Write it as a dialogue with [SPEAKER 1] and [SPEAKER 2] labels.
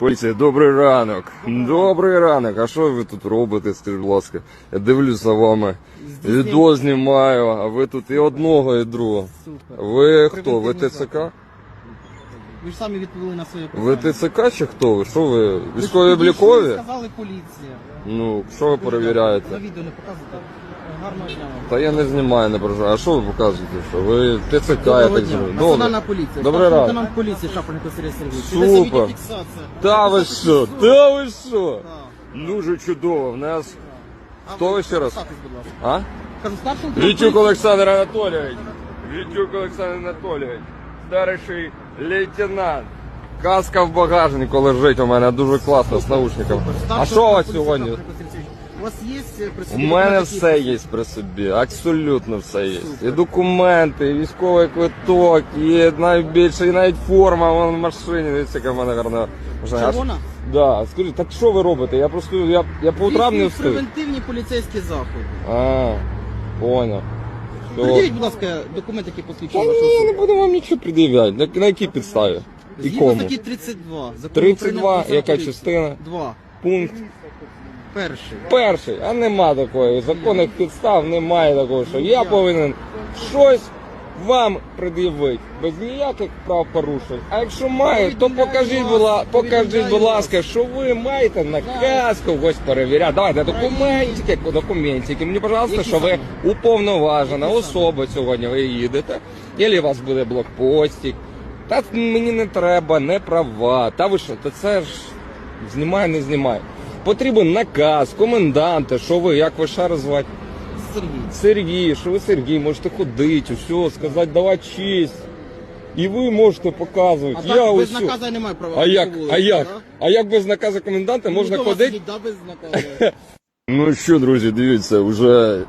[SPEAKER 1] Поліція, добрий ранок. Добрий ранок. А що ви тут робите, скажіть, будь ласка? Я дивлюся за вами. Відео знімаю, а ви тут і одного, і другого.
[SPEAKER 2] Супер.
[SPEAKER 1] Ви хто? Ви ТЦК?
[SPEAKER 2] Ви ж самі відповіли на своє
[SPEAKER 1] Ви
[SPEAKER 2] питання.
[SPEAKER 1] ТЦК чи хто ви? Що ви?
[SPEAKER 2] Ви
[SPEAKER 1] Військові облікові?
[SPEAKER 2] Сказали поліція.
[SPEAKER 1] Ну, що ви
[SPEAKER 2] На
[SPEAKER 1] перевіряєте?
[SPEAKER 2] відео не показуєте. Гарного дня вам.
[SPEAKER 1] Та я не знімаю, не переживаю. А що ви показуєте? Що ви ТЦК, я
[SPEAKER 2] Доброго
[SPEAKER 1] так
[SPEAKER 2] дня.
[SPEAKER 1] зрозумів.
[SPEAKER 2] Національна поліція.
[SPEAKER 1] Добрий ранок.
[SPEAKER 2] лейтенант поліції Шапоренко Сергій Сергійович.
[SPEAKER 1] Супер. Та ви що? Та ви що? Дуже чудово. В нас. Хто ви ще раз?
[SPEAKER 2] представтесь, будь ласка.
[SPEAKER 1] А?
[SPEAKER 2] Кажу,
[SPEAKER 1] Вітюк. Олександр Анатолійович. Вітюк Олександр Анатолійович. Старший лейтенант. Каска в багажнику лежить у мене дуже класно з наушниками. А що у вас сьогодні?
[SPEAKER 2] У вас є е, при
[SPEAKER 1] У мене
[SPEAKER 2] документи,
[SPEAKER 1] все є при собі, абсолютно все є.
[SPEAKER 2] Супер.
[SPEAKER 1] І документи, і військовий квиток, і навіть більше, і навіть форма вон в машині. Дивіться, яка в мене гарна машина.
[SPEAKER 2] Червона?
[SPEAKER 1] Да, скажіть, так що ви робите? Я просто я, я по утрам не
[SPEAKER 2] Здійснюють
[SPEAKER 1] встиг.
[SPEAKER 2] Превентивні поліцейські заходи.
[SPEAKER 1] А, понял. Все.
[SPEAKER 2] Придивіть, будь ласка, документ, який
[SPEAKER 1] Та
[SPEAKER 2] посвідчує
[SPEAKER 1] ні,
[SPEAKER 2] вашу
[SPEAKER 1] я
[SPEAKER 2] особу.
[SPEAKER 1] не буду вам нічого пред'являти. На, на якій підставі? І
[SPEAKER 2] Згідно
[SPEAKER 1] кому?
[SPEAKER 2] статті 32. Закону
[SPEAKER 1] 32,
[SPEAKER 2] України про
[SPEAKER 1] яка
[SPEAKER 2] поліцію.
[SPEAKER 1] частина?
[SPEAKER 2] Два.
[SPEAKER 1] Пункт
[SPEAKER 2] Перший.
[SPEAKER 1] перший. А нема такої. Законних підстав немає такого, що я повинен щось вам пред'явити. Без ніяких прав порушень. А якщо маю, то покажіть, будь ласка, покажіть, будь ласка, що ви маєте наказ когось перевіряти. Давайте документики, документики. Мені, пожалуйста, що ви уповноважена особа сьогодні ви їдете, або у вас буде блокпостик. Та мені не треба, не права. Та ви що, та це ж знімай, не знімай. Потрібен наказ, коменданта, що ви, як ви ще звати?
[SPEAKER 2] Сергій.
[SPEAKER 1] Сергій, що ви Сергій, можете ходити, все, сказати, давай честь. І ви можете показувати.
[SPEAKER 2] А
[SPEAKER 1] я
[SPEAKER 2] так без
[SPEAKER 1] усю.
[SPEAKER 2] наказу я не маю права.
[SPEAKER 1] А як? А як? А як без наказу коменданта можна ходити?
[SPEAKER 2] Да, без наказу.
[SPEAKER 1] Ну що, друзі, дивіться, вже